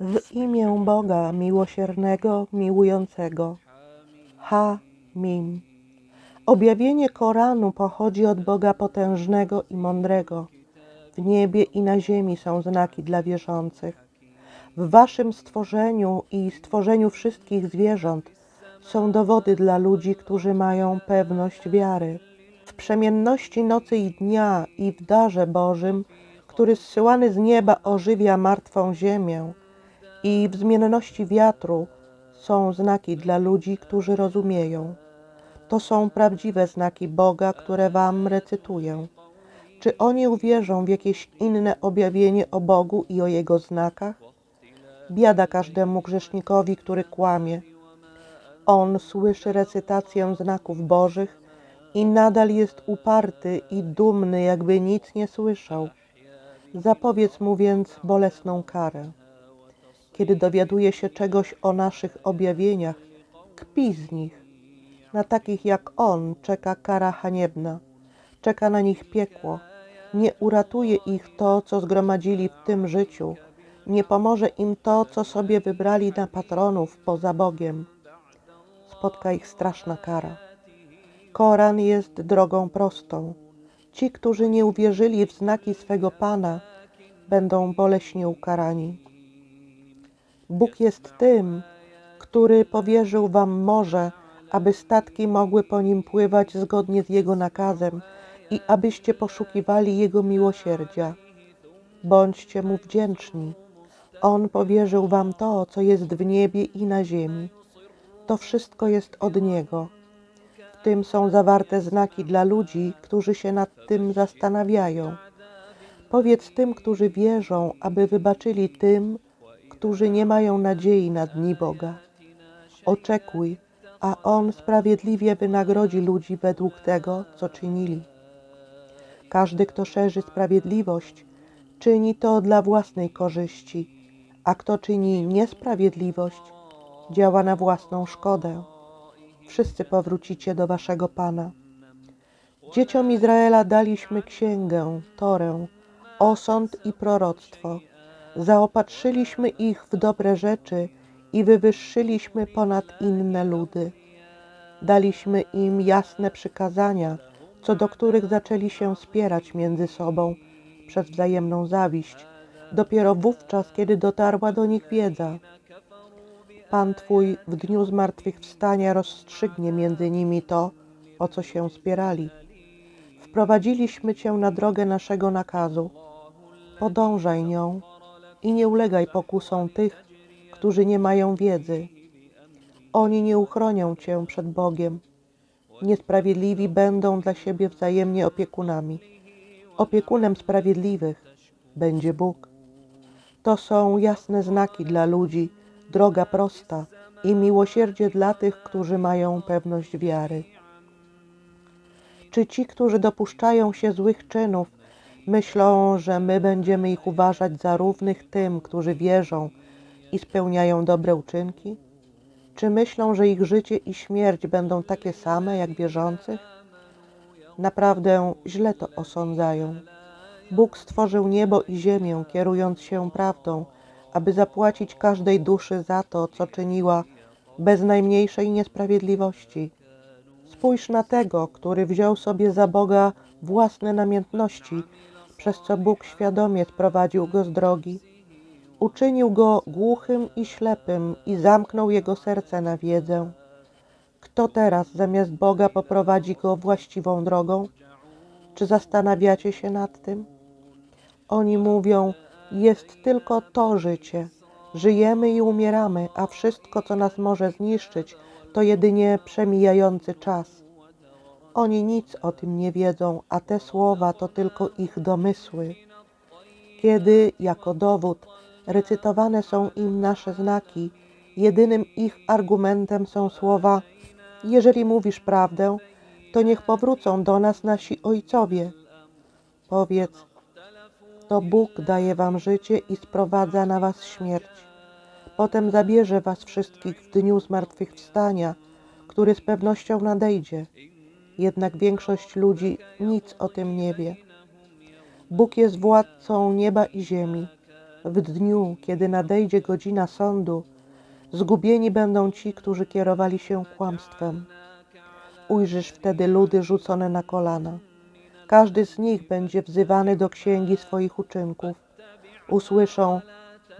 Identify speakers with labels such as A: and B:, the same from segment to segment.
A: W imię Boga miłosiernego, miłującego. Ha Mim. Objawienie Koranu pochodzi od Boga potężnego i mądrego. W niebie i na ziemi są znaki dla wierzących. W waszym stworzeniu i stworzeniu wszystkich zwierząt są dowody dla ludzi, którzy mają pewność wiary. W przemienności nocy i dnia i w darze Bożym, który zsyłany z nieba ożywia martwą ziemię, i w zmienności wiatru są znaki dla ludzi, którzy rozumieją. To są prawdziwe znaki Boga, które wam recytuję. Czy oni uwierzą w jakieś inne objawienie o Bogu i o Jego znakach? Biada każdemu grzesznikowi, który kłamie. On słyszy recytację znaków Bożych i nadal jest uparty i dumny, jakby nic nie słyszał. Zapowiedz mu więc bolesną karę. Kiedy dowiaduje się czegoś o naszych objawieniach, kpi z nich. Na takich jak on czeka kara haniebna, czeka na nich piekło. Nie uratuje ich to, co zgromadzili w tym życiu, nie pomoże im to, co sobie wybrali na patronów poza Bogiem. Spotka ich straszna kara. Koran jest drogą prostą. Ci, którzy nie uwierzyli w znaki swego Pana, będą boleśnie ukarani. Bóg jest tym, który powierzył wam morze, aby statki mogły po nim pływać zgodnie z Jego nakazem i abyście poszukiwali Jego miłosierdzia. Bądźcie Mu wdzięczni. On powierzył wam to, co jest w niebie i na ziemi. To wszystko jest od Niego. W tym są zawarte znaki dla ludzi, którzy się nad tym zastanawiają. Powiedz tym, którzy wierzą, aby wybaczyli tym, którzy nie mają nadziei na dni Boga. Oczekuj, a On sprawiedliwie wynagrodzi ludzi według tego, co czynili. Każdy, kto szerzy sprawiedliwość, czyni to dla własnej korzyści, a kto czyni niesprawiedliwość, działa na własną szkodę. Wszyscy powrócicie do waszego Pana. Dzieciom Izraela daliśmy księgę, Torę, osąd i proroctwo. Zaopatrzyliśmy ich w dobre rzeczy i wywyższyliśmy ponad inne ludy. Daliśmy im jasne przykazania, co do których zaczęli się spierać między sobą przez wzajemną zawiść, dopiero wówczas, kiedy dotarła do nich wiedza. Pan Twój w dniu zmartwychwstania rozstrzygnie między nimi to, o co się spierali. Wprowadziliśmy Cię na drogę naszego nakazu. Podążaj nią i nie ulegaj pokusom tych, którzy nie mają wiedzy. Oni nie uchronią Cię przed Bogiem. Niesprawiedliwi będą dla siebie wzajemnie opiekunami. Opiekunem sprawiedliwych będzie Bóg. To są jasne znaki dla ludzi, droga prosta i miłosierdzie dla tych, którzy mają pewność wiary. Czy ci, którzy dopuszczają się złych czynów, myślą, że my będziemy ich uważać za równych tym, którzy wierzą i spełniają dobre uczynki? Czy myślą, że ich życie i śmierć będą takie same jak wierzących? Naprawdę źle to osądzają. Bóg stworzył niebo i ziemię, kierując się prawdą, aby zapłacić każdej duszy za to, co czyniła, bez najmniejszej niesprawiedliwości. Spójrz na tego, który wziął sobie za Boga własne namiętności, przez co Bóg świadomie sprowadził go z drogi. Uczynił go głuchym i ślepym i zamknął jego serce na wiedzę. Kto teraz zamiast Boga poprowadzi go właściwą drogą? Czy zastanawiacie się nad tym? Oni mówią, jest tylko to życie. Żyjemy i umieramy, a wszystko, co nas może zniszczyć, to jedynie przemijający czas. Oni nic o tym nie wiedzą, a te słowa to tylko ich domysły. Kiedy, jako dowód, recytowane są im nasze znaki, jedynym ich argumentem są słowa: Jeżeli mówisz prawdę, to niech powrócą do nas nasi ojcowie. Powiedz, to Bóg daje wam życie i sprowadza na was śmierć. Potem zabierze was wszystkich w dniu zmartwychwstania, który z pewnością nadejdzie. Jednak większość ludzi nic o tym nie wie. Bóg jest władcą nieba i ziemi. W dniu, kiedy nadejdzie godzina sądu, zgubieni będą ci, którzy kierowali się kłamstwem. Ujrzysz wtedy ludy rzucone na kolana. Każdy z nich będzie wzywany do księgi swoich uczynków. Usłyszą: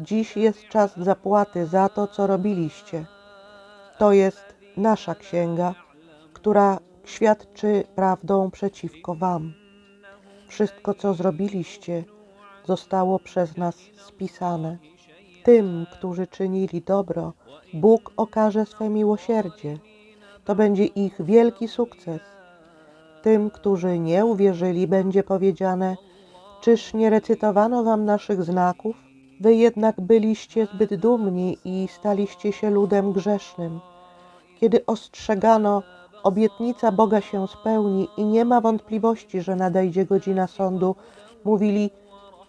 A: Dziś jest czas zapłaty za to, co robiliście. To jest nasza księga, która świadczy prawdą przeciwko Wam. Wszystko, co zrobiliście, zostało przez nas spisane. Tym, którzy czynili dobro, Bóg okaże swe miłosierdzie. To będzie ich wielki sukces. Tym, którzy nie uwierzyli, będzie powiedziane: Czyż nie recytowano wam naszych znaków? Wy jednak byliście zbyt dumni i staliście się ludem grzesznym. Kiedy ostrzegano, obietnica Boga się spełni i nie ma wątpliwości, że nadejdzie godzina sądu, mówili: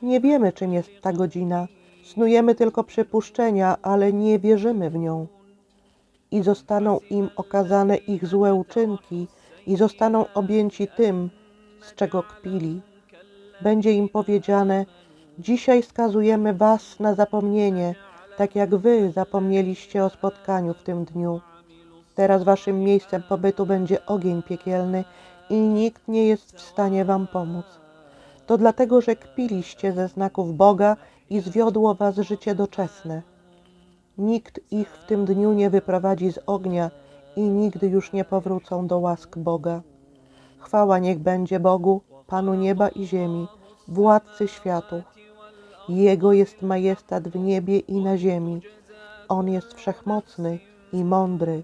A: Nie wiemy, czym jest ta godzina. Snujemy tylko przypuszczenia, ale nie wierzymy w nią. I zostaną im okazane ich złe uczynki, i zostaną objęci tym, z czego kpili. Będzie im powiedziane: Dzisiaj skazujemy Was na zapomnienie, tak jak Wy zapomnieliście o spotkaniu w tym dniu. Teraz Waszym miejscem pobytu będzie ogień piekielny i nikt nie jest w stanie Wam pomóc. To dlatego, że kpiliście ze znaków Boga i zwiodło Was życie doczesne. Nikt ich w tym dniu nie wyprowadzi z ognia i nigdy już nie powrócą do łask Boga. Chwała niech będzie Bogu, Panu nieba i ziemi, władcy światów. Jego jest majestat w niebie i na ziemi. On jest wszechmocny i mądry.